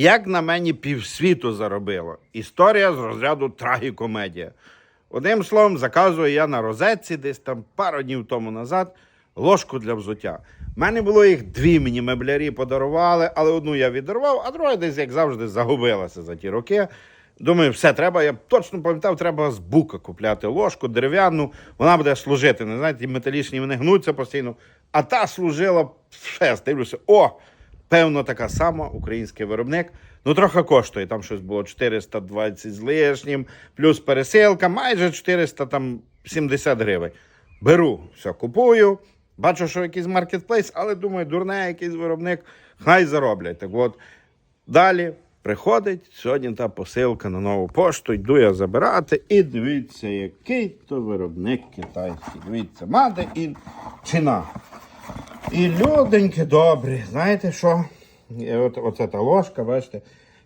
Як на мені півсвіту заробило. Історія з розряду трагікомедія. Одним словом, заказую я на розетці десь там пару днів тому назад ложку для взуття. У мене було їх дві, мені меблярі подарували, але одну я відірвав, а друга десь, як завжди, загубилася за ті роки. Думаю, все, треба, я точно пам'ятав, треба з бука купляти ложку дерев'яну, вона буде служити. Не знаєте, металічні вони гнуться постійно. А та служила все, дивлюся, о, певно, така сама, український виробник. Ну, трохи коштує. Там щось було 420 з лишнім, плюс пересилка, майже 470 гривень. Беру, все, купую. Бачу, що якийсь маркетплейс, але думаю, дурне, якийсь виробник, хай зароблять. Так от, Далі приходить сьогодні та посилка на нову пошту, йду я забирати. І дивіться, який то виробник китайський. Дивіться, Made in China. І люденьки добрі, знаєте що? І От, оце та ложка, бачите.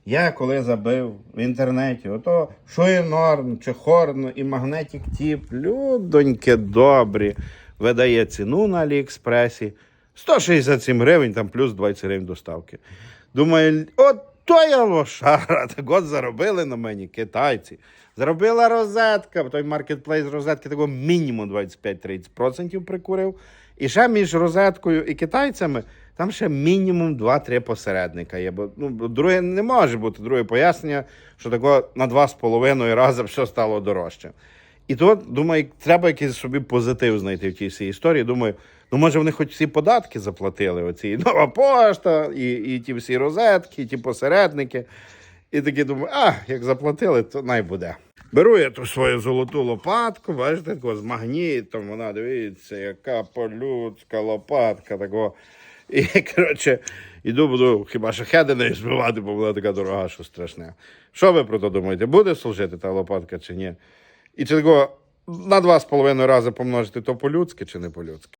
Я коли забив в інтернеті, ото Шуєнорн чи Хорн і Магнетік Тіп, людоньки добрі, видає ціну на Аліекспресі. 167 гривень, там плюс 20 гривень доставки. Думаю, от то я лошара, так от заробили на мені китайці. Заробила розетка, той маркетплейс розетки такого мінімум 25-30% прикурив. І ще між розеткою і китайцями там ще мінімум 2-3 посередника є. Бо ну, друге не може бути друге пояснення, що такого на 2,5 рази все стало дорожче. І тут, думаю, треба якийсь собі позитив знайти в тій всій історії. Думаю, ну може вони хоч всі податки заплатили, оці нова пошта, і, і ті всі розетки, і ті посередники. І такі думаю, а, як заплатили, то най буде. Беру я ту свою золоту лопатку, бачите, таку з магнітом, вона дивіться, яка полюдська лопатка такого. І, коротше, іду, буду хіба що хединою збивати, бо вона така дорога, що страшне. Що ви про то думаєте? Буде служити та лопатка чи ні? І чи такого на два з половиною рази помножити то по-людськи чи не по-людськи?